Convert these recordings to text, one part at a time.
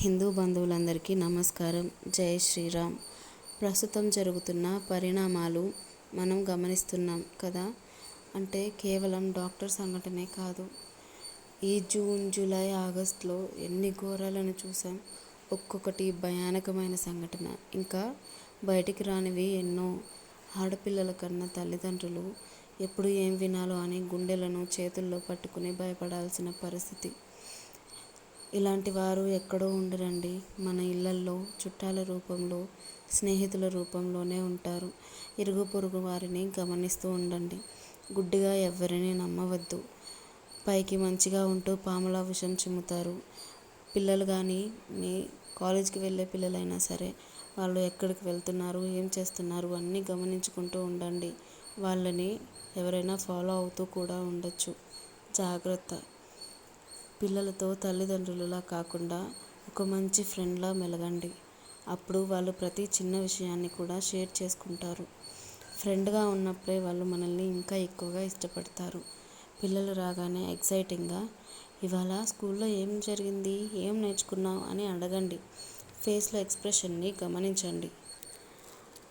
హిందూ బంధువులందరికీ నమస్కారం. జై శ్రీరామ్. ప్రస్తుతం జరుగుతున్న పరిణామాలు మనం గమనిస్తున్నాం కదా? అంటే కేవలం డాక్టర్ సంఘటనే కాదు. ఈ జూన్ జూలై ఆగస్టులో ఎన్ని ఘోరాలను చూసాం? ఒక్కొక్కటి భయానకమైన సంఘటన. ఇంకా బయటికి రానివి ఎన్నో. ఆడపిల్లల కన్నా తల్లిదండ్రులు ఎప్పుడు ఏం వినాలో అని గుండెలను చేతుల్లో పట్టుకుని భయపడాల్సిన పరిస్థితి. ఇలాంటి వారు ఎక్కడో ఉండరండి. మన ఇళ్ళల్లో చుట్టాల రూపంలో స్నేహితుల రూపంలోనే ఉంటారు. ఇరుగు పొరుగు వారిని గమనిస్తూ ఉండండి. గుడ్డిగా ఎవరిని నమ్మవద్దు. పైకి మంచిగా ఉంటూ పాముల విషం చిమ్ముతారు. పిల్లలు కానీ మీ కాలేజీకి వెళ్ళే పిల్లలైనా సరే వాళ్ళు ఎక్కడికి వెళ్తున్నారు ఏం చేస్తున్నారు అన్నీ గమనించుకుంటూ ఉండండి. వాళ్ళని ఎవరైనా ఫాలో అవుతూ కూడా ఉండొచ్చు. జాగ్రత్త. పిల్లలతో తల్లిదండ్రులలా కాకుండా ఒక మంచి ఫ్రెండ్లా మెలగండి. అప్పుడు వాళ్ళు ప్రతి చిన్న విషయాన్ని కూడా షేర్ చేసుకుంటారు. ఫ్రెండ్గా ఉన్నప్పుడే వాళ్ళు మనల్ని ఇంకా ఎక్కువగా ఇష్టపడతారు. పిల్లలు రాగానే ఎక్సైటింగ్గా ఇవాళ స్కూల్లో ఏం జరిగింది? ఏం నేర్చుకున్నావు? అని అడగండి. ఫేస్లో ఎక్స్ప్రెషన్ని గమనించండి.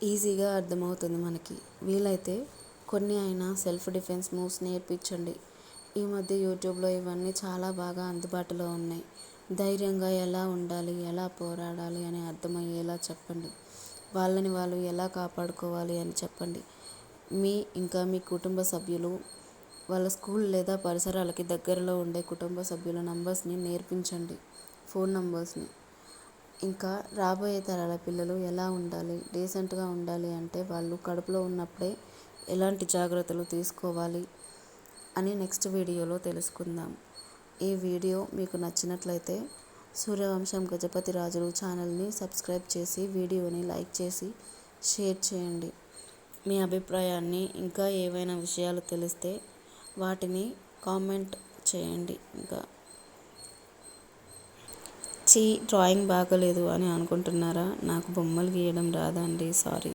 ఈజీగా అర్థమవుతుంది మనకి. వీలైతే కొన్ని అయినా సెల్ఫ్ డిఫెన్స్ మూవ్స్ నేర్పించండి. ఈ మధ్య యూట్యూబ్లో ఇవన్నీ చాలా బాగా అందుబాటులో ఉన్నాయి. ధైర్యంగా ఎలా ఉండాలి ఎలా పోరాడాలి అని అర్థమయ్యేలా చెప్పండి. వాళ్ళని వాళ్ళు ఎలా కాపాడుకోవాలి అని చెప్పండి. మీ ఇంకా మీ కుటుంబ సభ్యులు వాళ్ళ స్కూల్ లేదా పరిసరాలకి దగ్గరలో ఉండే కుటుంబ సభ్యుల నంబర్స్ని నేర్పించండి. ఫోన్ నంబర్స్ని. ఇంకా రాబోయే తరాల పిల్లలు ఎలా ఉండాలి డీసెంట్గా ఉండాలి అంటే వాళ్ళు కడుపులో ఉన్నప్పుడే ఎలాంటి జాగ్రత్తలు తీసుకోవాలి అని నెక్స్ట్ వీడియోలో తెలుసుకుందాం. ఈ వీడియో మీకు నచ్చినట్లయితే సూర్యవంశం గజపతి రాజులు ఛానల్ని సబ్స్క్రైబ్ చేసి వీడియోని లైక్ చేసి షేర్ చేయండి. మీ అభిప్రాయాన్ని ఇంకా ఏవైనా విషయాలు తెలిస్తే వాటిని కామెంట్ చేయండి ఇంకా. చీ డ్రాయింగ్ బాగలేదు అని అనుకుంటున్నారా? నాకు బొమ్మలు గీయడం రాదండి సారీ.